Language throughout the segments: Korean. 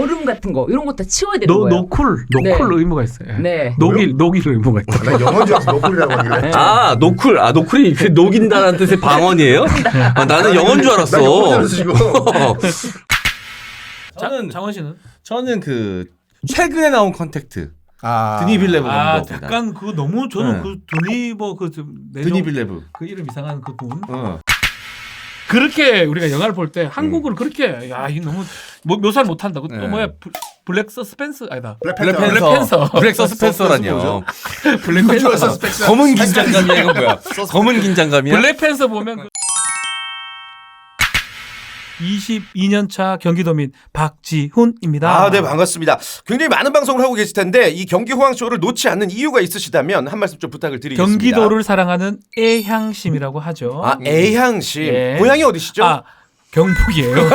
얼음 같은 거 이런 거다 치워야 되는 노, 거예요. 노쿨 노쿨 네. 의무가 있어요. 예. 네. 녹일 녹일 의무가 있다. 나 영어인 줄 알았어. 노플이라고 하길래. 네. 아 노쿨 아 노쿨이 그 녹인다라는 뜻의 방언이에요? 아, 나는 영어인 줄 알았어. 줄. 저는 장원 씨는? 저는 그 최근에 나온 컨택트 아. 드니 빌레브 아. 약간 그 너무 저는 네. 그 드니 뭐그좀 드니 빌레브. 그 이름 이상한 그 돈. 어. 그렇게 우리가 영화를 볼 때 한국을 그렇게 야 이 너무 뭐, 묘사를 못 한다. 그또 네. 뭐야 블- 블랙 서스펜스 아니다. 블랙팬서. 블랙 블랙팬서. 팬서. 블랙 서스펜서라뇨. 블랙팬서. 검은 긴장감이야 이거 뭐야? 검은 긴장감이야? 블랙팬서 보면 그 22년 차 경기도 민 박지훈입니다. 아, 네, 반갑습니다. 굉장히 많은 방송을 하고 계실 텐데 이 경기 호황 쇼를 놓지 않는 이유가 있으시다면 한 말씀 좀 부탁을 드리겠습니다. 경기도를 사랑하는 애향심이라고 하죠. 아, 애향심. 예. 고향이 어디시죠? 아, 경북이에요.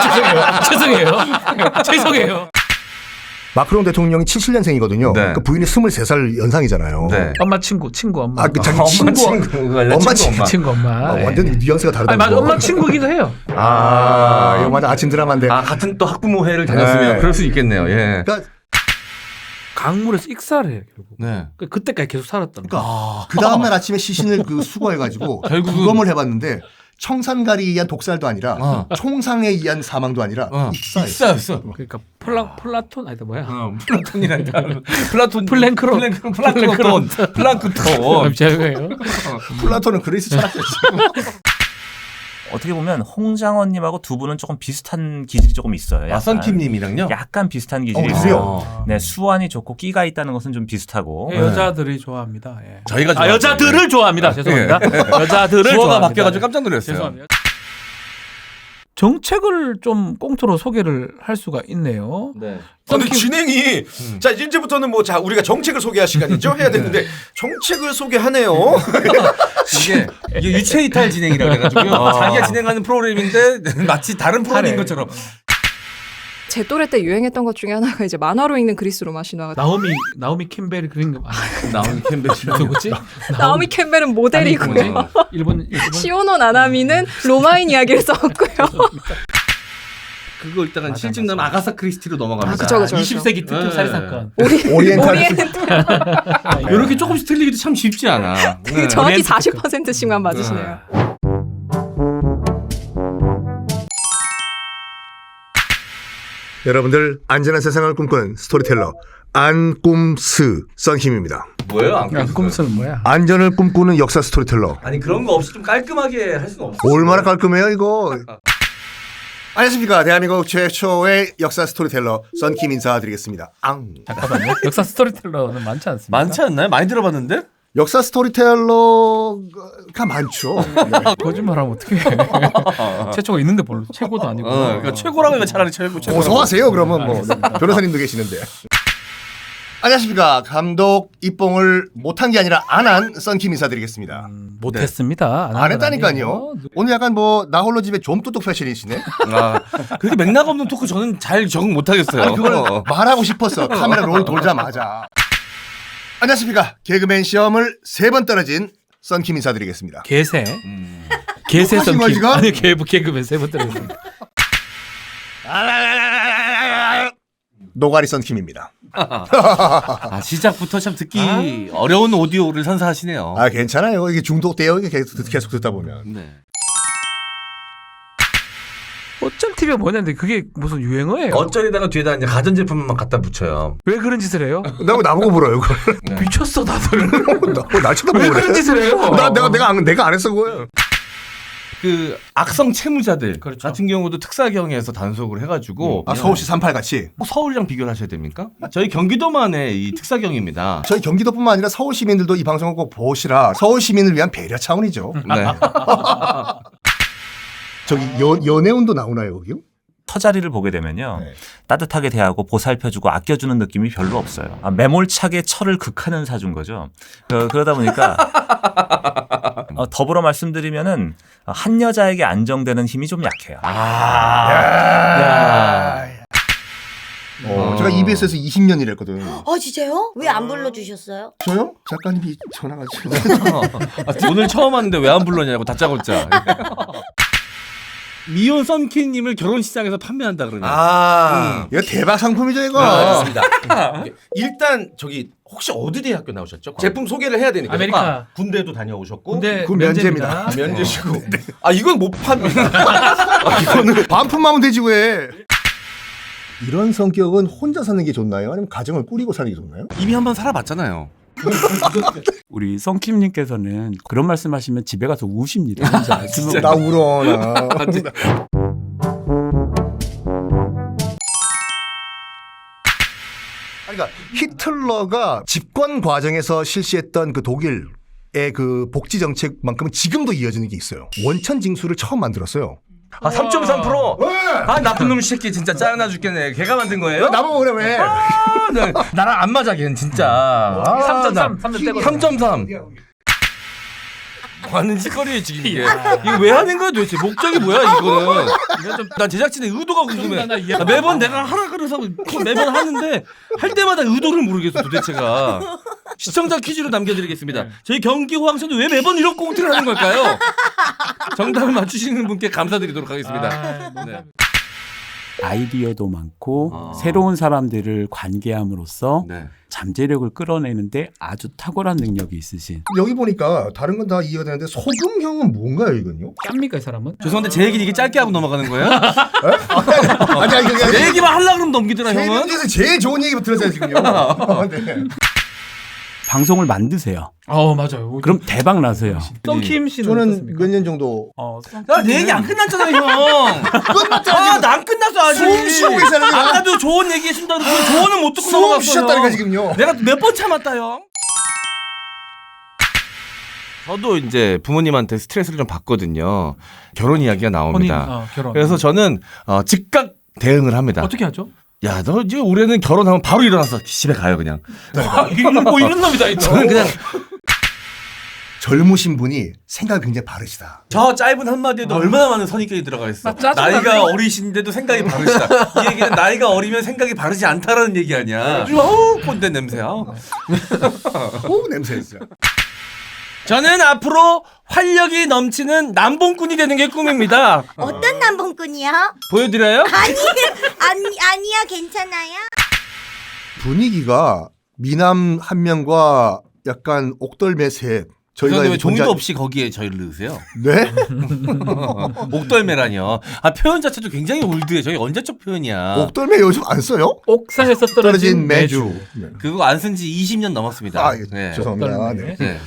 죄송해요. 죄송해요. 죄송해요. 마크롱 대통령이 77년생이거든요. 네. 그 부인이 23살 연상이잖아요. 네. 엄마 친구, 친구 엄마. 아, 그 자기 엄마 친구. 엄마 친구 엄마. 친구 엄마. 아, 예. 완전 뉘앙스가 다르다. 아니, 맞아. 엄마 친구기도 해요. 아, 이거 완전 아침 드라마인데. 아 같은 또 학부모회를 다녔으면 네. 그럴 수 있겠네요. 예. 그러니까, 강물에서 익사를 해요, 결국. 네. 그- 그때까지 계속 살았던 거. 그러니까 그 다음 날 아침에 시신을 그 수거해가지고 결국은- 부검을 해봤는데 청산가리에 의한 독살도 아니라 어. 총상에 의한 사망도 아니라 어. 익사였어. 익사였어. 그러니까 플라 플라톤 아니다 뭐야? 어, 플라톤이라니까. 플라톤. 플랭크론. 플랭크론. 플랑크톤. 플랑크톤. 죄송해요. 플라톤은 그리스 철학자지. 어 떻게 보면 홍장원님하고 두 분은 조금 비슷한 기질이 조금 있어요. 약간. 아선킴님이랑요. 약간 비슷한 기질이 어, 있어요. 그래요? 네, 수완이 좋고 끼가 있다는 것은 좀 비슷하고. 예, 여자들이 좋아합니다. 예. 저희가 아, 좋아하죠. 여자들을 좋아합니다. 죄송합니다. 여자들을 주어가 좋아합니다. 바뀌어가지고 깜짝 놀랐어요. 죄송합니다. 정책을 좀 꽁트로 소개를 할 수가 있네요. 네. 아, 근데 진행이 자 이제부터는 뭐 자 우리가 정책을 소개할 시간이죠 해야 되는데 정책을 소개하네요. 이게, 이게 유체 이탈 진행이라 그래가지고요. 자기가 진행하는 프로그램인데 마치 다른 프로그램인 것처럼. 제 또래 때 유행했던 것 중에 하나가 이제 만화로 읽는 그리스 로마 신화가 나오미 나오미 캠벨이 그린 거? 나오는 캠벨이 누구지? 나오미 캠벨은 아니, 모델이고요. 뭐지? 일본 일본 시오노 나나미는 로마인 이야기를 썼고요. 그거 일단 맞아, 실증. 나면 아가사 크리스티로 넘어갑니다. 아, 그쵸, 그쵸. 20세기 특급 네. 살인 사건. 오리, 오리엔탈 이렇게 조금씩 틀리기도 참 쉽지 않아. 되게 정확히 오리엔탈 40%씩만 맞으시네요. 여러분들 안전한 세상을 꿈꾸는 스토리텔러 안꿈스 썬킴입니다. 뭐예요? 안 야, 그랬어요? 꿈스는 뭐야? 안전을 꿈꾸는 역사 스토리텔러. 아니 그런 거 없이 좀 깔끔하게 할 수는 없어. 얼마나 깔끔해요 이거. 안녕하십니까 대한민국 최초의 역사 스토리텔러 썬킴 인사드리겠습니다. 앙. 잠깐만요. 역사 스토리텔러는 많지 않습니까? 많지 않나요? 많이 들어봤는데? 역사 스토리텔러가 많죠. 네. 거짓말하면 어떻게 해? 최초가 있는데 뭘로? 최고도 아니고. 어, 그러니까 최고라고 하면 차라리 최고 최고. 어서 하세요 그러면 뭐. 변호사님도 계시는데. 안녕하십니까 감독 입봉을 못한 게 아니라 안 한 썬킴 인사드리겠습니다. 음, 못했습니다. 안, 안한 했다니까요. 오늘 약간 뭐 나 홀로 집에 좀뚜뚝 패션이시네. 아, 그렇게 맥락 없는 토크 저는 잘 적응 못 하겠어요. 아니 그걸 말하고 싶었어. 카메라 롤 돌자마자. 안녕하십니까 개그맨 시험을 세 번 떨어진 썬킴 인사드리겠습니다. 개새. 음. 개새 욕하신 거야, 썬킴. 지금? 아니 개 개그맨 세 번 때렸습니다. 노가리 썬킴입니다. 아, 시작부터 참 듣기 어려운 오디오를 선사하시네요. 아 괜찮아요. 이게 중독돼요. 이게 계속, 듣- 계속 듣다 보면. 네. TV가 뭐냐는데 그게 무슨 유행어예요? 어쩌리다가 뒤에다 이제 가전제품만 갖다 붙여요. 왜 그런 짓을 해요? 나고 나보고 물어요. 그걸. 미쳤어 다들. 나- 날 쳐다보고 왜 그래. 그런 짓을 해요? 나 내가 내가 안, 내가 안 했어 그거예요. 그 악성 채무자들 그렇죠. 같은 경우도 특사경에서 단속을 해가지고 아 서울시 38 같이. 뭐 서울이랑 비교를 하셔야 됩니까? 저희 경기도만의 이 특사경입니다. 저희 경기도뿐만 아니라 서울 시민들도 이 방송을 꼭 보시라. 서울 시민을 위한 배려 차원이죠. 네. 저기 연 연애운도 나오나요 거기요? 터자리를 보게 되면요. 네. 따뜻하게 대하고 보살펴주고 아껴주는 느낌이 별로 없어요. 아, 매몰차게 철을 극하는 사준 거죠. 그, 그러다 보니까 어, 더불어 말씀드리면은 한 여자에게 안정되는 힘이 좀 약해요. 어, 제가 EBS에서 20년 일했거든. 어 진짜요? 왜 안 불러주셨어요? 저요? 작가님이 전화가 지금. 아, 오늘 처음 왔는데 왜 안 불러냐고 다짜고짜. 미혼 썸키님을 결혼식장에서 판매한다 그러면. 아. 이거 대박 상품이죠 이거. 아, 알겠습니다. 일단 저기 혹시 어디 대학교 나오셨죠? 제품 소개를 해야 되니까. 아메리카. 군대도 다녀오셨고. 근데 그건 면제입니다. 면제시고. 아 이건 못 팝니다. 아, 이거는 반품하면 되지 왜? 이런 성격은 혼자 사는 게 좋나요? 아니면 가정을 꾸리고 사는 게 좋나요? 이미 한번 살아봤잖아요. 우리 썬킴님께서는 그런 말씀하시면 집에 가서 우십니다. 혼자. 지금 나 울어 나. 그러니까 히틀러가 집권 과정에서 실시했던 그 독일 의 그 복지 정책만큼은 지금도 이어지는 게 있어요. 원천 징수를 처음 만들었어요. 아 3.3%. 아 나쁜 놈 새끼 진짜 짜증나 죽겠네. 걔가 만든 거예요? 나보고 그래 왜? 아, 나- 나랑 안 맞아 걔는 진짜. 아, 3.3, 3점 떼고. 3.3. 하는 짓거리에 지금 이게 이거 왜 하는 거야 도대체 목적이 뭐야 이거는 난 제작진의 의도가 궁금해 나 이해- 나 매번 내가 하라 그래서 매번 하는데 할 때마다 의도를 모르겠어 도대체가 시청자 퀴즈로 남겨드리겠습니다 저희 경기 호황천도 왜 매번 이런 꽁트를 하는 걸까요 정답을 맞추시는 분께 감사드리도록 하겠습니다 아, 뭔가- 네. 아이디어도 많고 아. 새로운 사람들을 관계함으로써 네. 잠재력을 끌어내는데 아주 탁월한 능력이 있으신 여기 보니까 다른 건 다 이해가 되는데 소금형은 뭔가요 이건요? 짭니까 이 사람은? 죄송한데 제 얘기는 이게 짧게 하고 넘어가는 거예요? 아니 아니 그게 내 얘기만 하려고 그러면 넘기더라 제 형은 제일 좋은 얘기 들었어요 지금요. 네. 방송을 만드세요. 어 맞아요. 그럼 대박 나세요. 썬킴 씨는 저는? 몇 년 정도 어, 야, 내 얘기 안 끝났잖아요, 형. 끝났잖아. 아, 나안 끝났어, 아직. 숨 쉬고 거야. 아까도 조언 얘기해준다고 그 조언은 못 듣고 숨 넘어갔어요. 쉬었다니까 지금요. 내가 몇 번 참았다, 형. 저도 이제 부모님한테 스트레스를 좀 받거든요. 결혼 이야기가 혼인, 나옵니다. 어, 결혼. 그래서 저는 어, 즉각 대응을 합니다. 어떻게 하죠? 야, 너 이제 올해는 결혼하면 바로 일어나서 집에 가요, 그냥. 아, 이런 뭐 이런 놈이다 이 저는 그냥 젊으신 분이 생각이 굉장히 바르시다. 저 짧은 한마디에도 얼마나 많은 선입견이 들어가 있어. 나 짜증나. 나이가 어리신데도 생각이 바르시다. 이 얘기는 나이가 어리면 생각이 바르지 않다라는 얘기 아니야. 어우, 꼰대 냄새. 아우. 오 냄새 있어요. 저는 앞으로 활력이 넘치는 남봉꾼이 되는 게 꿈입니다. 어떤 남봉꾼이야? 보여드려요? 아니, 아니, 아니야, 괜찮아요. 분위기가 미남 한 명과 약간 옥돌매 셋. 저희가 이제 존재- 종이도 없이 거기에 저희를 넣으세요? 네? 옥덜매라뇨. 아 표현 자체도 굉장히 올드해. 저희 언제적 표현이야. 옥돌매 요즘 안 써요? 옥상에서 떨어진 떨어진 매주. 매주. 네. 그거 안 쓴 지 20년 넘었습니다. 아, 예, 네. 죄송합니다. 옥돌매. 네. 네.